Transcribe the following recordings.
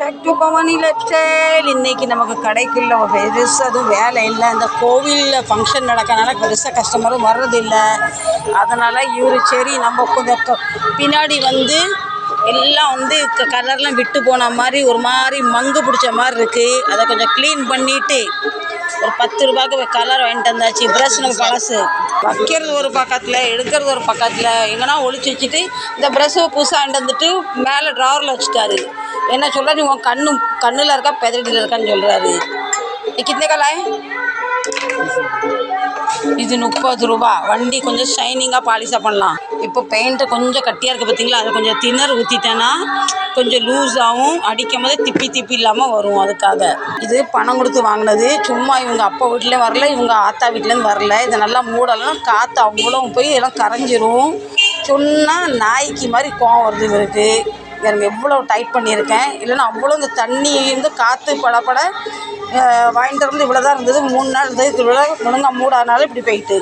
Back to Bhavani life style நமக்கு கடைக்குள்ள பெருசாக அதுவும் வேலை இல்லை. இந்த கோவிலில் ஃபங்க்ஷன் நடக்கனால பெருசாக கஸ்டமரும் வர்றதில்லை. அதனால் இவர் சரி நம்ம கொஞ்சம் பின்னாடி வந்து எல்லாம் வந்து கலர்லாம் விட்டு போன மாதிரி ஒரு மாதிரி மங்கு பிடிச்ச மாதிரி இருக்குது அதை கொஞ்சம் க்ளீன் பண்ணிவிட்டு ஒரு பத்து ரூபாய்க்கு கலர் வாங்கிட்டு வந்தாச்சு. ப்ரஷ் நம்ம பழசு. வைக்கிறது ஒரு பக்கத்தில் எடுக்கிறது ஒரு பக்கத்தில் எங்கன்னா ஒழிச்சு வச்சுட்டு இந்த ப்ரஷ்ஷை புதுசாக வாங்கிட்டு வந்துட்டு மேலே ட்ராவரில் வச்சுட்டாரு. என்ன சொல்கிறாரு உன் கண்ணு கண்ணில் இருக்கா பெதடியில் இருக்கான்னு சொல்கிறாரு கித்தனை கலாய் இது முப்பது ரூபா. வண்டி கொஞ்சம் ஷைனிங்காக பாலிஷாக பண்ணலாம். இப்போ பெயிண்ட்டு கொஞ்சம் கட்டியாக இருக்குது பார்த்தீங்களா அதை கொஞ்சம் தின்னர் ஊற்றிட்டேன்னா கொஞ்சம் லூஸாகவும் அடிக்கும் போது திப்பி திப்பி இல்லாமல் வரும் அதுக்காக. இது பணம் கொடுத்து வாங்கினது. சும்மா இவங்க அப்பா வீட்லேயும் வரல இவங்க ஆத்தா வீட்டிலேருந்து வரல. இதை நல்லா மூடலாம். காற்று அவ்வளோ போய் எல்லாம் கரைஞ்சிரும். சொன்னால் நாய்க்கு மாதிரி கோவம் வருது இவருக்கு. எனக்கு எவ்வளோ டைட் பண்ணியிருக்கேன். இல்லைன்னா அவ்வளோ இந்த தண்ணி இருந்து காற்று படப்பட வாங்கிட்டு வந்து இவ்வளோ தான் இருந்தது. மூணு நாள் இருந்தது. இவ்வளோ ஒழுங்கா மூடாதனால இப்படி போயிட்டு.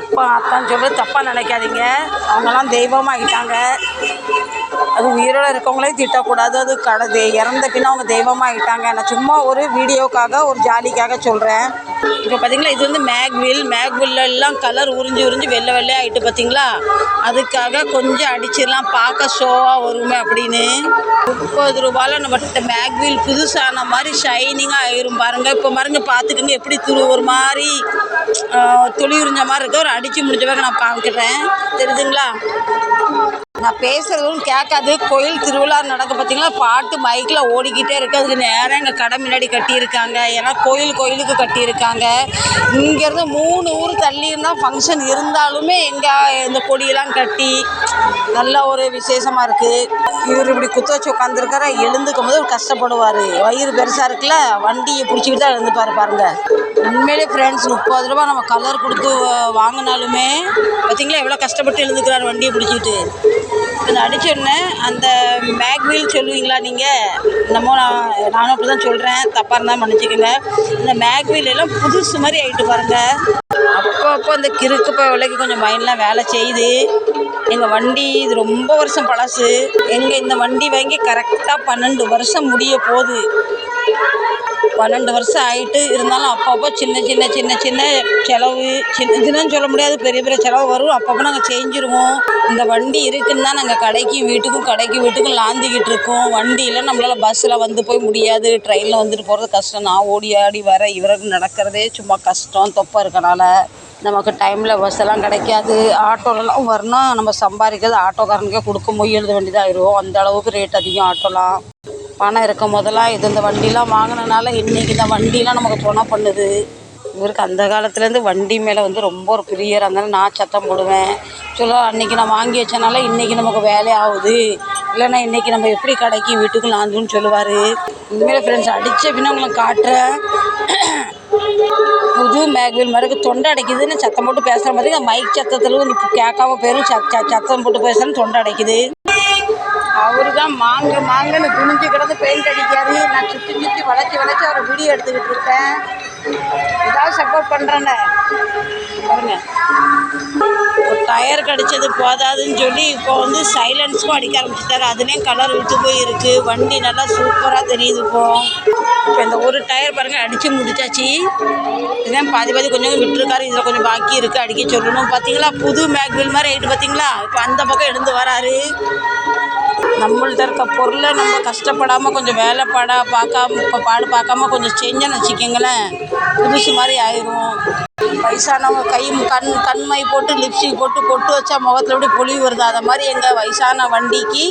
அப்பா அத்தான்னு சொல்கிறது தப்பாக நினைக்காதீங்க. அவங்கெல்லாம் தெய்வமாகிட்டாங்க அது உயிரோடு இருக்கவங்களே திட்டக்கூடாது. அது கடை இறந்த பின்ன அவங்க தெய்வமாகிட்டாங்க நான் சும்மா ஒரு வீடியோக்காக ஒரு ஜாலிக்காக சொல்கிறேன் இப்போ பார்த்தீங்களா இது வந்து மேக்வில் மேக்வில்ல எல்லாம் கலர் உறிஞ்சி உறிஞ்சி வெள்ளை வெள்ளையாக ஆகிட்டு பார்த்தீங்களா அதுக்காக கொஞ்சம் அடிச்சிடலாம் பார்க்க ஷோவாக வருமே அப்படின்னு. முப்பது ரூபாயில் நம்ம மேக்வில் புதுசான மாதிரி ஷைனிங்காக ஆயிரும் பாருங்கள் இப்போ பாருங்க பார்த்துக்குங்க எப்படி துரு ஒரு மாதிரி துளி உறிஞ்ச மாதிரி இருக்க. ஒரு அடித்து முடிஞ்ச பிறகு நான் பார்க்குறேன் தெரியுதுங்களா? நான் பேசுறதும் கேட்காது. கோயில் திருவிழா நடக்க பார்த்தீங்களா? பாட்டு மைக்கில் ஓடிக்கிட்டே இருக்கு. அதுக்கு நேராக எங்கள் கடை முன்னாடி கட்டியிருக்காங்க. ஏன்னா கோயில் கோயிலுக்கு கட்டியிருக்காங்க. இங்கேருந்து மூணு ஊர் தள்ளி இருந்தால் ஃபங்க்ஷன் இருந்தாலுமே எங்கள் இந்த கொடியெல்லாம் கட்டி நல்ல ஒரு விசேஷமாக இருக்குது இவர் இப்படி குத்த வச்சு உட்காந்துருக்கார எழுந்துக்கும் போது கஷ்டப்படுவார். வயிறு பெருசாக இருக்குல்ல? வண்டியை பிடிச்சிக்கிட்டு தான் எழுந்துப்பார் பாருங்க. உண்மையிலே ஃப்ரெண்ட்ஸ் முப்பது ரூபா நம்ம கலர் கொடுத்து வாங்கினாலுமே பார்த்தீங்களா? எவ்வளோ கஷ்டப்பட்டு எழுந்துக்கிறார் வண்டியை பிடிச்சிக்கிட்டு. இந்த அடிச்சிருந்தேன் அந்த மேக்வீல் சொல்லுவீங்களா நீங்கள் என்னமோ நான் நானும் அப்படி தான் சொல்கிறேன் தப்பாக இருந்தால் மன்னிச்சுக்கோங்க. இந்த மேக்வீல் எல்லாம் புதுசு மாதிரி ஆகிட்டு பாருங்கள் அப்போ அப்போ அந்த கிறுக்கு விலைக்கு கொஞ்சம் மைண்ட்லாம் வேலை செய்யுது. எங்கள் வண்டி இது ரொம்ப வருஷம் பழசு. எங்கள் இந்த வண்டி வாங்கி கரெக்டாக பன்னெண்டு வருஷம் முடிய போகுது. பன்னெண்டு வருஷம் ஆகிட்டு இருந்தாலும் அப்பப்போ சின்ன சின்ன சின்ன சின்ன செலவு சின்ன சின்னன்னு சொல்ல முடியாது. பெரிய பெரிய செலவு வரும். அப்பப்போ நாங்கள் செஞ்சுருவோம். இந்த வண்டி இருக்குன்னு தான் நாங்கள் கடைக்கும் வீட்டுக்கும் கடைக்கும் வீட்டுக்கும் லாந்திக்கிட்டு இருக்கோம். வண்டியில் நம்மளால் பஸ்ஸில் வந்து போய் முடியாது. ட்ரெயினில் வந்துட்டு போகிறது கஷ்டம் நான் ஓடி ஆடி வர இவருக்கு நடக்கிறதே சும்மா கஷ்டம் தொப்பை இருக்கனால. நமக்கு டைமில் பஸ் எல்லாம் கிடைக்காது. ஆட்டோலலாம் வரணும். நம்ம சம்பாதிக்கிறது ஆட்டோக்காரனுக்கே கொடுக்க மொய் எழுத வேண்டியதாகிடும் அந்த அளவுக்கு ரேட் அதிகம் ஆட்டோலாம் பணம் இருக்கும் போதெல்லாம் இது இந்த வண்டிலாம் வாங்கினனால இன்றைக்கி இந்த வண்டிலாம் நமக்கு துணை பண்ணுது. இவருக்கு அந்த காலத்துலேருந்து வண்டி மேலே வந்து ரொம்ப ஒரு பிரியர் அதனால நான் சத்தம் போடுவேன். சொல்ல அன்றைக்கி நான் வாங்கி வச்சனால இன்றைக்கி நமக்கு வேலை ஆகுது. இல்லைன்னா இன்றைக்கி நம்ம எப்படி கடைக்கு வீட்டுக்கு லாந்துன்னு சொல்லுவார். உண்மையில ஃப்ரெண்ட்ஸ் அடித்த பின்ன உங்களுக்கு காட்டுறேன். புது மேக்வில் மாதிரி தொண்டை அடைக்குதுன்னு சத்தம் போட்டு பேசுகிற மாதிரி மைக் சத்தத்தில் கேட்காம போயிடும் சத்தம் போட்டு பேசுகிறேன்னு தொண்டை அடைக்குது. எல்லாம் மாங்க மாங்கன்னு குனிஞ்சு கிடந்து பெயிண்ட் அடிக்காரு நான் சுற்றி சுற்றி வளைச்சி வளைச்சி அவரை வீடியோ எடுத்துக்கிட்டு இருக்கேன். ஏதாவது சப்போர்ட் பண்ணுறேன்னு பாருங்க. ஒரு டயர் கடிச்சது போதாதுன்னு சொல்லி இப்போ வந்து சைலன்ஸ்க்கும் அடிக்க ஆரம்பிச்சிட்டாரு அதுலேயும் கலர் விட்டு போய் இருக்குது வண்டி நல்லா சூப்பராக தெரியுது இப்போ. இப்போ இந்த ஒரு டயர் பாருங்க அடித்து முடிச்சாச்சு. இதான் பாதி பாதி கொஞ்சம் விட்டுருக்காரு. இதில் கொஞ்சம் பாக்கி இருக்குது அடிக்க சொல்லணும். பார்த்தீங்களா புது மேக்வில் மாதிரி ஆகிட்டு பார்த்தீங்களா இப்போ அந்த பக்கம் எழுந்து வராரு. நம்மள்ட்ட இருக்க பொருளை நம்ம கஷ்டப்படாமல் கொஞ்சம் வேலை பாட பார்க்காம இப்போ பாடு பார்க்காம கொஞ்சம் செஞ்சோன்னு வச்சுக்கோங்களேன். புதுசு மாதிரி ஆயிரும். வயசானவங்க கை கண் கண்மை போட்டு லிப்ஸ்டிக் போட்டு பொட்டு வச்சா முகத்தில் எப்படி புளி வருது. அதை மாதிரி எங்கள் வயசான வண்டிக்கு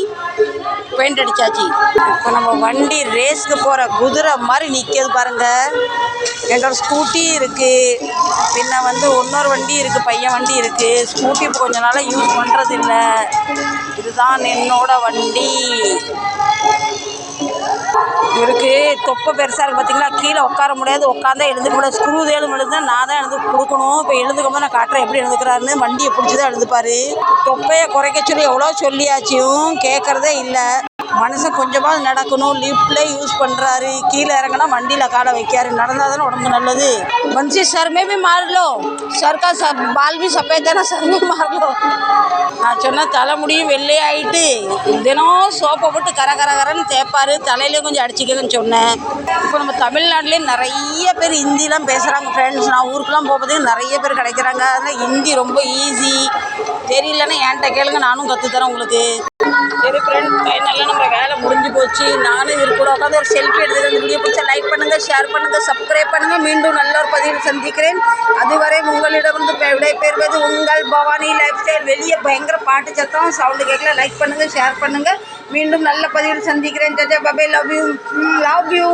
பெயிண்ட் அடிச்சாச்சு. இப்போ நம்ம வண்டி ரேஸ்க்கு போகிற குதிரை மாதிரி நிற்கிறது பாருங்கள் என்னோட ஸ்கூட்டி இருக்குது பின்ன வந்து இன்னொரு வண்டி இருக்குது பையன் வண்டி இருக்குது ஸ்கூட்டி இப்போ கொஞ்ச நாளாக யூஸ் பண்ணுறது இல்லை இதுதான் என்னோட வண்டி. இவருக்கு தொப்பை பெருசாக இருக்குது பார்த்தீங்களா கீழே உட்கார முடியாது. உட்காந்தா எழுந்துக்க முடியாது. ஸ்க்ரூ தேலும் எழுதுனா நான் தான் எழுந்து கொடுக்கணும். இப்போ எழுந்துக்கும் போது நான் காட்டுறேன் எப்படி எழுந்துக்கிறாருன்னு வண்டியை பிடிச்சி தான் எழுதுப்பாரு. தொப்பையை குறைக்க சொல்லி எவ்வளோ சொல்லியாச்சும். கேட்குறதே இல்லை. மனுஷன் கொஞ்சமாவது நடக்கணும் லிஃப்ட்ல யூஸ் பண்ணுறாரு கீழே இறங்கினா வண்டியில் காலை வைக்காரு நடந்தால் தானே உடம்பு நல்லது बंसी सर में भी मार लो सर का सब बाल भी सफ़ेद है ना सर में मार लो நான் சொன்ன தலைமுடியும் வெள்ளையாயிட்டு தினம் சோப்பை போட்டு கர கர கரன்னு தேய்ப்பாரு தலையிலையும் கொஞ்சம் அடிச்சுக்கன்னு சொன்னேன் இப்போ நம்ம தமிழ்நாட்டிலே நிறைய பேர் ஹிந்திலாம் பேசுகிறாங்க ஃப்ரெண்ட்ஸ் நான் ஊருக்குலாம் போகிறதுக்கு நிறைய பேர் கிடைக்கிறாங்க அதனால் ஹிந்தி ரொம்ப ஈஸி தெரியலன்னா என்கிட்ட கேளுங்க நானும் கற்றுத்தரேன் உங்களுக்கு முடிஞ்சு நானும் இவர் கூட உட்காந்து ஒரு செல்ஃபி எடுத்து இந்த வீடியோ பிடிச்சா லைக் பண்ணுங்கள் ஷேர் பண்ணுங்கள் சப்ஸ்கிரைப் பண்ணுங்கள் மீண்டும் நல்ல ஒரு பதிவில் சந்திக்கிறேன். அதுவரை உங்களிடமிருந்து பெ- விடைபெறுவது உங்கள் பவானி லைஃப் ஸ்டைல் வெளியே பயங்கர பாட்டு சத்தம் சவுண்டு கேட்கல லைக் பண்ணுங்கள் ஷேர் பண்ணுங்கள் மீண்டும் நல்ல பதிவில் சந்திக்கிறேன். ஜஜா பபே லவ் யூ லவ் யூ